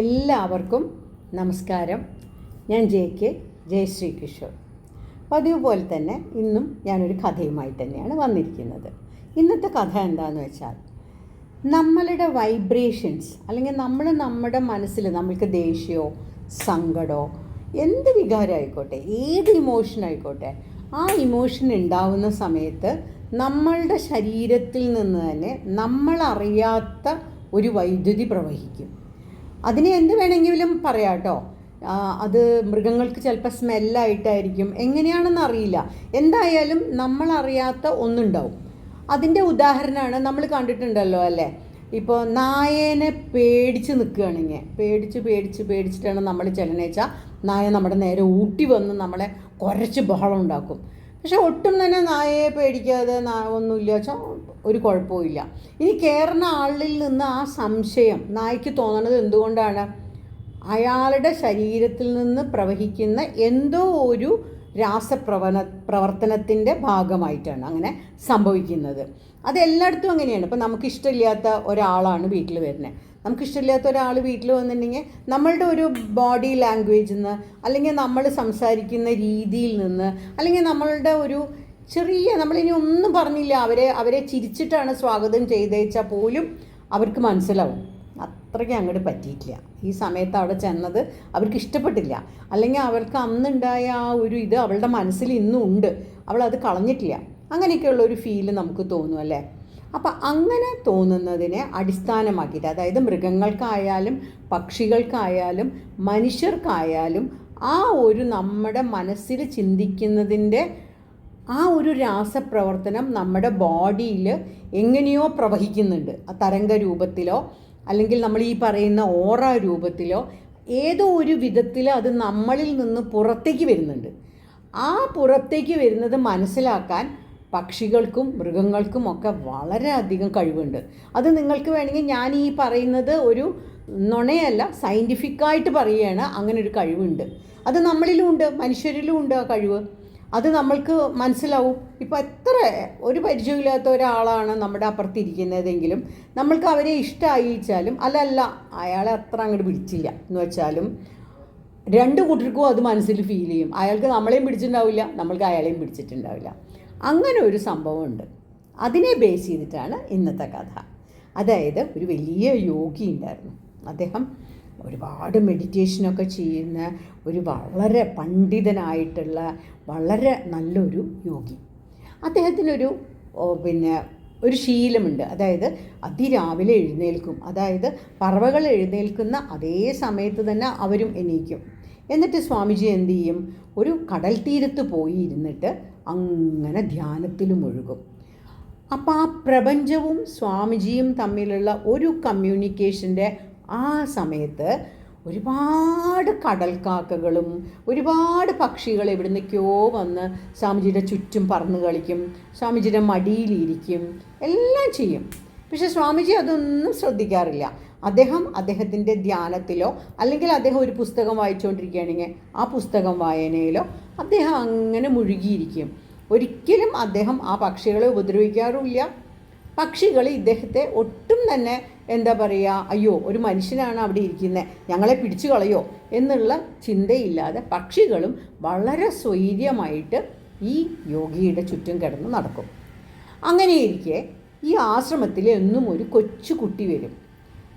എല്ലാവർക്കും നമസ്കാരം. ഞാൻ ജെ കെ ജയശ്രീ കിഷോർ. പതിവ് പോലെ തന്നെ ഇന്നും ഞാനൊരു കഥയുമായി തന്നെയാണ് വന്നിരിക്കുന്നത്. ഇന്നത്തെ കഥ എന്താണെന്ന് വെച്ചാൽ നമ്മളുടെ വൈബ്രേഷൻസ് അല്ലെങ്കിൽ നമ്മൾ നമ്മുടെ മനസ്സിൽ നമ്മൾക്ക് ദേഷ്യമോ സങ്കടമോ എന്ത് വികാരമായിക്കോട്ടെ ഏത് ഇമോഷൻ ആയിക്കോട്ടെ ആ ഇമോഷൻ ഉണ്ടാവുന്ന സമയത്ത് നമ്മളുടെ ശരീരത്തിൽ നിന്ന് തന്നെ നമ്മളറിയാത്ത ഒരു വൈദ്യുതി പ്രവഹിക്കും. അതിനെ എന്ത് വേണമെങ്കിലും പറയാം കേട്ടോ. അത് മൃഗങ്ങൾക്ക് ചിലപ്പോൾ സ്മെല്ലായിട്ടായിരിക്കും. എങ്ങനെയാണെന്ന് അറിയില്ല. എന്തായാലും നമ്മളറിയാത്ത ഒന്നുണ്ടാവും. അതിന്റെ ഉദാഹരണമാണ് നമ്മൾ കണ്ടിട്ടുണ്ടല്ലോ അല്ലേ? ഇപ്പോൾ നായേനെ പേടിച്ച് നിൽക്കുകയാണെങ്കിൽ പേടിച്ച് പേടിച്ച് പേടിച്ചിട്ടാണ് നമ്മൾ ചെലനേച്ച നായ നമ്മുടെ നേരെ ഊട്ടി വന്ന് നമ്മളെ കുരച്ച് ബഹളം ഉണ്ടാക്കും. പക്ഷെ ഒട്ടും തന്നെ നായയെ പേടിക്കാതെ ഒന്നുമില്ല വെച്ചാൽ ഒരു കുഴപ്പമില്ല ഇനി കയറുന്ന ആളിൽ നിന്ന് ആ സംശയം നായ്ക്ക് തോന്നണത് എന്തുകൊണ്ടാണ്? അയാളുടെ ശരീരത്തിൽ നിന്ന് പ്രവഹിക്കുന്ന എന്തോ ഒരു രാസപ്രവണ പ്രവർത്തനത്തിന്റെ ഭാഗമായിട്ടാണ് അങ്ങനെ സംഭവിക്കുന്നത്. അത് എല്ലായിടത്തും അങ്ങനെയാണ്. ഇപ്പം നമുക്കിഷ്ടമില്ലാത്ത ഒരാളാണ് വീട്ടിൽ വരുന്നത്. നമുക്കിഷ്ടമില്ലാത്ത ഒരാൾ വീട്ടിൽ വന്നിട്ടുണ്ടെങ്കിൽ നമ്മളുടെ ഒരു ബോഡി ലാംഗ്വേജിൽ നിന്ന് അല്ലെങ്കിൽ നമ്മൾ സംസാരിക്കുന്ന രീതിയിൽ നിന്ന് അല്ലെങ്കിൽ നമ്മളുടെ ഒരു ചെറിയ നമ്മളിനി ഒന്നും പറഞ്ഞില്ല അവരെ അവരെ ചിരിച്ചിട്ടാണ് സ്വാഗതം ചെയ്തേച്ചാൽ പോലും അവർക്ക് മനസ്സിലാവും. അത്രയ്ക്ക് അങ്ങോട്ട് പറ്റിയിട്ടില്ല. ഈ സമയത്ത് അവിടെ ചെന്നത് അവർക്ക് ഇഷ്ടപ്പെട്ടില്ല. അല്ലെങ്കിൽ അവർക്ക് അന്നുണ്ടായ ആ ഒരു ഇത് അവളുടെ മനസ്സിൽ ഇന്നും ഉണ്ട്. അവൾ അത് കളഞ്ഞിട്ടില്ല. അങ്ങനെയൊക്കെയുള്ള ഒരു ഫീൽ നമുക്ക് തോന്നും അല്ലേ? അപ്പം അങ്ങനെ തോന്നുന്നതിനെ അടിസ്ഥാനമാക്കിയിട്ട് അതായത് മൃഗങ്ങൾക്കായാലും പക്ഷികൾക്കായാലും മനുഷ്യർക്കായാലും ആ ഒരു നമ്മുടെ മനസ്സിൽ ചിന്തിക്കുന്നതിന്റെ ആ ഒരു രാസപ്രവർത്തനം നമ്മുടെ ബോഡിയിൽ എങ്ങനെയോ പ്രവഹിക്കുന്നുണ്ട്. ആ തരംഗ രൂപത്തിലോ അല്ലെങ്കിൽ നമ്മൾ ഈ പറയുന്ന ഓറ രൂപത്തിലോ ഏതോ ഒരു വിധത്തിൽ അത് നമ്മളിൽ നിന്ന് പുറത്തേക്ക് വരുന്നുണ്ട്. ആ പുറത്തേക്ക് വരുന്നത് മനസ്സിലാക്കാൻ പക്ഷികൾക്കും മൃഗങ്ങൾക്കും ഒക്കെ വളരെയധികം കഴിവുണ്ട്. അത് നിങ്ങൾക്ക് വേണമെങ്കിൽ ഞാൻ ഈ പറയുന്നത് ഒരു നുണയല്ല സയന്റിഫിക്കായിട്ട് പറയുകയാണ്. അങ്ങനെ ഒരു കഴിവുണ്ട്. അത് നമ്മളിലും ഉണ്ട് മനുഷ്യരിലും ഉണ്ട് ആ കഴിവ്. അത് നമ്മൾക്ക് മനസ്സിലാവും. ഇപ്പോൾ എത്ര ഒരു പരിചയമില്ലാത്ത ഒരാളാണ് നമ്മുടെ അപ്പുറത്തിരിക്കുന്നതെങ്കിലും നമ്മൾക്ക് അവരെ ഇഷ്ടമായിച്ചാലും അല്ലല്ല അല്ല അയാളെ അത്ര അങ്ങോട്ട് പിടിച്ചില്ല എന്ന് വെച്ചാലും രണ്ട് കൂട്ടർക്കും അത് മനസ്സിൽ ഫീൽ ചെയ്യും. അയാൾക്ക് നമ്മളെയും പിടിച്ചിട്ടുണ്ടാവില്ല നമ്മൾക്ക് അയാളെയും പിടിച്ചിട്ടുണ്ടാവില്ല. അങ്ങനെ ഒരു സംഭവമുണ്ട്. അതിനെ ബേസ് ചെയ്തിട്ടാണ് ഇന്നത്തെ കഥ. അതായത് ഒരു വലിയ യോഗി ഉണ്ടായിരുന്നു. അദ്ദേഹം ഒരുപാട് മെഡിറ്റേഷനൊക്കെ ചെയ്യുന്ന ഒരു വളരെ പണ്ഡിതനായിട്ടുള്ള വളരെ നല്ലൊരു യോഗി. അദ്ദേഹത്തിനൊരു പിന്നെ ഒരു ശീലമുണ്ട്. അതായത് അതിരാവിലെ എഴുന്നേൽക്കും. അതായത് പറവകൾ എഴുന്നേൽക്കുന്ന അതേ സമയത്ത് തന്നെ അവരും എണീക്കും. എന്നിട്ട് സ്വാമിജി എന്തു ചെയ്യും? ഒരു കടൽ തീരത്ത് പോയി ഇരുന്നിട്ട് അങ്ങനെ ധ്യാനത്തിൽ മുഴുകും അപ്പോൾ ആ പ്രപഞ്ചവും സ്വാമിജിയും തമ്മിലുള്ള ഒരു കമ്മ്യൂണിക്കേഷന്റെ ആ സമയത്ത് ഒരുപാട് കടൽക്കാക്കകളും ഒരുപാട് പക്ഷികൾ എവിടുന്നൊക്കെയോ വന്ന് സ്വാമിജിയുടെ ചുറ്റും പറന്ന് കളിക്കും സ്വാമിജിയുടെ മടിയിലിരിക്കും എല്ലാം ചെയ്യും. പക്ഷെ സ്വാമിജി അതൊന്നും ശ്രദ്ധിക്കാറില്ല. അദ്ദേഹം അദ്ദേഹത്തിന്റെ ധ്യാനത്തിലോ അല്ലെങ്കിൽ അദ്ദേഹം ഒരു പുസ്തകം വായിച്ചുകൊണ്ടിരിക്കുകയാണെങ്കിൽ ആ പുസ്തകം വായനയിലോ അദ്ദേഹം അങ്ങനെ മുഴുകിയിരിക്കും. ഒരിക്കലും അദ്ദേഹം ആ പക്ഷികളെ ഉപദ്രവിക്കാറുമില്ല. പക്ഷികൾ ഇദ്ദേഹത്തെ ഒട്ടും തന്നെ എന്താ പറയുക അയ്യോ ഒരു മനുഷ്യനാണ് അവിടെ ഇരിക്കുന്നത് ഞങ്ങളെ പിടിച്ചു കളയോ എന്നുള്ള ചിന്തയില്ലാതെ പക്ഷികളും വളരെ സ്വൈര്യമായിട്ട് ഈ യോഗിയുടെ ചുറ്റും കിടന്ന് നടക്കും. അങ്ങനെയിരിക്കെ ഈ ആശ്രമത്തിൽ എന്നും ഒരു കൊച്ചു കുട്ടി വരും.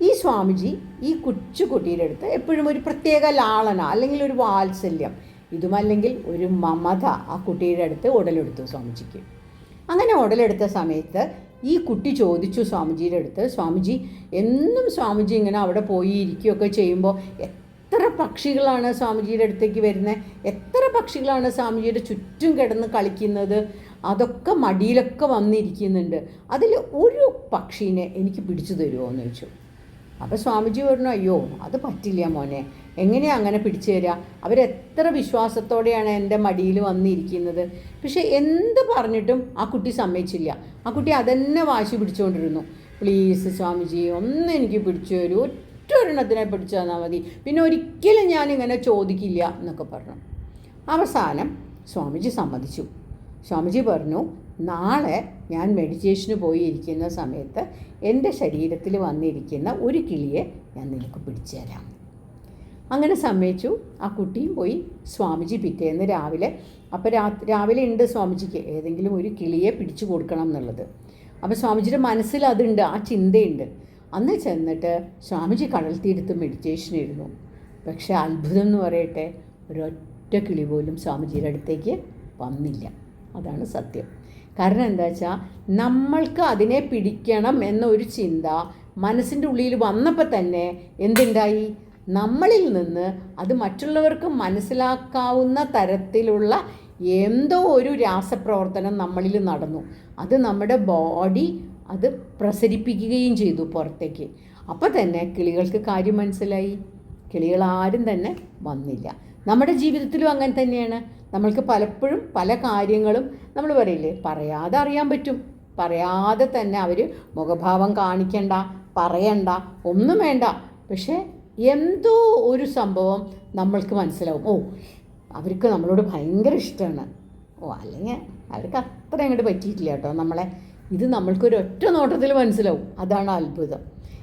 ഈ സ്വാമിജി ഈ കൊച്ചു കുട്ടിയുടെ അടുത്ത് എപ്പോഴും ഒരു പ്രത്യേക ലാളന അല്ലെങ്കിൽ ഒരു വാത്സല്യം ഇതുമല്ലെങ്കിൽ ഒരു മമത ആ കുട്ടിയുടെ അടുത്ത് ഉടലെടുത്തു സ്വാമിജിക്ക്. അങ്ങനെ ഉടലെടുത്ത സമയത്ത് ഈ കുട്ടി ചോദിച്ചു സ്വാമിജിയുടെ അടുത്ത് സ്വാമിജി എന്നും സ്വാമിജി ഇങ്ങനെ അവിടെ പോയി ഇരിക്കുകയൊക്കെ ചെയ്യുമ്പോൾ എത്ര പക്ഷികളാണ് സ്വാമിജിയുടെ അടുത്തേക്ക് വരുന്നത് എത്ര പക്ഷികളാണ് സ്വാമിജിയുടെ ചുറ്റും കിടന്ന് കളിക്കുന്നത്? അതൊക്കെ മടിയിലൊക്കെ വന്നിരിക്കുന്നുണ്ട്. അതിൽ ഒരു പക്ഷീനെ എനിക്ക് പിടിച്ചു തരുമോ എന്ന് ചോദിച്ചു. അപ്പോൾ സ്വാമിജി പറഞ്ഞു അയ്യോ അത് പറ്റില്ല മോനെ. എങ്ങനെയാ അങ്ങനെ പിടിച്ചു തരിക അവരെത്ര വിശ്വാസത്തോടെയാണ് എന്റെ മടിയിൽ വന്നിരിക്കുന്നത്? പക്ഷേ എന്ത് പറഞ്ഞിട്ടും ആ കുട്ടി സമ്മതിച്ചില്ല. ആ കുട്ടി അതന്നെ വാശി പിടിച്ചുകൊണ്ടിരുന്നു. പ്ലീസ് സ്വാമിജി ഒന്ന് എനിക്ക് പിടിച്ചു തരൂ. ഒറ്റ ഒരെണ്ണത്തിനെ പിടിച്ചു തന്നാൽ മതി. പിന്നെ ഒരിക്കലും ഞാനിങ്ങനെ ചോദിക്കില്ല എന്നൊക്കെ പറഞ്ഞു. അവസാനം സ്വാമിജി സമ്മതിച്ചു. സ്വാമിജി പറഞ്ഞു നാളെ ഞാൻ മെഡിറ്റേഷന് പോയി ഇരിക്കുന്ന സമയത്ത് എന്റെ ശരീരത്തിൽ വന്നിരിക്കുന്ന ഒരു കിളിയെ ഞാൻ നിനക്ക് പിടിച്ചു തരാം. അങ്ങനെ സമ്മതിച്ചു. ആ കുട്ടിയും പോയി സ്വാമിജി പിറ്റേന്ന് രാവിലെ. അപ്പോൾ രാ രാവിലെ ഉണ്ട് സ്വാമിജിക്ക് ഏതെങ്കിലും ഒരു കിളിയെ പിടിച്ചു കൊടുക്കണം എന്നുള്ളത്. അപ്പോൾ സ്വാമിജിയുടെ മനസ്സിൽ അതുണ്ട് ആ ചിന്തയുണ്ട്. അന്ന് ചെന്നിട്ട് സ്വാമിജി കടൽ തീരത്ത് മെഡിറ്റേഷൻ ഇരുന്നു പക്ഷേ അത്ഭുതം എന്ന് പറയട്ടെ ഒരൊറ്റ കിളി പോലും സ്വാമിജിയുടെ അടുത്തേക്ക് വന്നില്ല. അതാണ് സത്യം. കാരണം എന്താ വെച്ചാൽ നമ്മൾക്ക് അതിനെ പിടിക്കണം എന്നൊരു ചിന്ത മനസ്സിന്റെ ഉള്ളിൽ വന്നപ്പോൾ തന്നെ എന്തുണ്ടായി? നമ്മളിൽ നിന്ന് അത് മറ്റുള്ളവർക്ക് മനസ്സിലാക്കാവുന്ന തരത്തിലുള്ള എന്തോ ഒരു രാസപ്രവർത്തനം നമ്മളിൽ നടന്നു. അത് നമ്മുടെ ബോഡി അത് പ്രസരിപ്പിക്കുകയും ചെയ്തു പുറത്തേക്ക്. അപ്പോൾ തന്നെ കിളികൾക്ക് കാര്യം മനസ്സിലായി. കിളികൾ ആരും തന്നെ വന്നില്ല. നമ്മുടെ ജീവിതത്തിലും അങ്ങനെ തന്നെയാണ്. നമ്മൾക്ക് പലപ്പോഴും പല കാര്യങ്ങളും നമ്മൾ പറയില്ലേ? പറയാതെ അറിയാൻ പറ്റും. പറയാതെ തന്നെ അവർ മുഖഭാവം കാണിക്കണ്ട പറയണ്ട ഒന്നും വേണ്ട. പക്ഷേ എന്തോ ഒരു സംഭവം നമ്മൾക്ക് മനസ്സിലാവും. ഓ അവർക്ക് നമ്മളോട് ഭയങ്കര ഇഷ്ടമാണ്. ഓ അല്ലെങ്കിൽ അവർക്ക് അത്ര അങ്ങോട്ട് പറ്റിയിട്ടില്ല കേട്ടോ നമ്മളെ. ഇത് നമ്മൾക്കൊരു ഒറ്റ നോട്ടത്തിൽ മനസ്സിലാവും. അതാണ് അത്ഭുതം.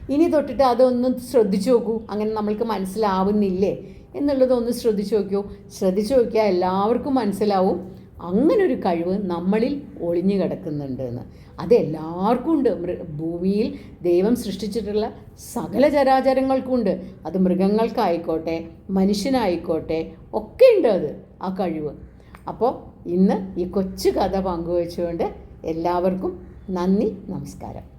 ഇനി തൊട്ടിട്ട് അതൊന്ന് ശ്രദ്ധിച്ചു നോക്കൂ. അങ്ങനെ നമ്മൾക്ക് മനസ്സിലാവുന്നില്ലേ എന്നുള്ളതൊന്ന് ശ്രദ്ധിച്ചു നോക്കിയോ ശ്രദ്ധിച്ചു നോക്കിയാൽ എല്ലാവർക്കും മനസ്സിലാവും. അങ്ങനെ ഒരു കഴിവ് നമ്മളിൽ ഒളിഞ്ഞു കിടക്കുന്നുണ്ട് എന്ന് അതെല്ലാവർക്കും ഉണ്ട് ഭൂമിയിൽ ദൈവം സൃഷ്ടിച്ചിട്ടുള്ള സകല ചരാചരങ്ങൾക്കും ഉണ്ട് അത് മൃഗങ്ങൾക്കായിക്കോട്ടെ മനുഷ്യനായിക്കോട്ടെ ഒക്കെ ഉണ്ട് അത് ആ കഴിവ്. അപ്പോൾ ഇന്ന് ഈ കൊച്ചു കഥ പങ്കുവച്ചുകൊണ്ട് എല്ലാവർക്കും നന്ദി നമസ്കാരം.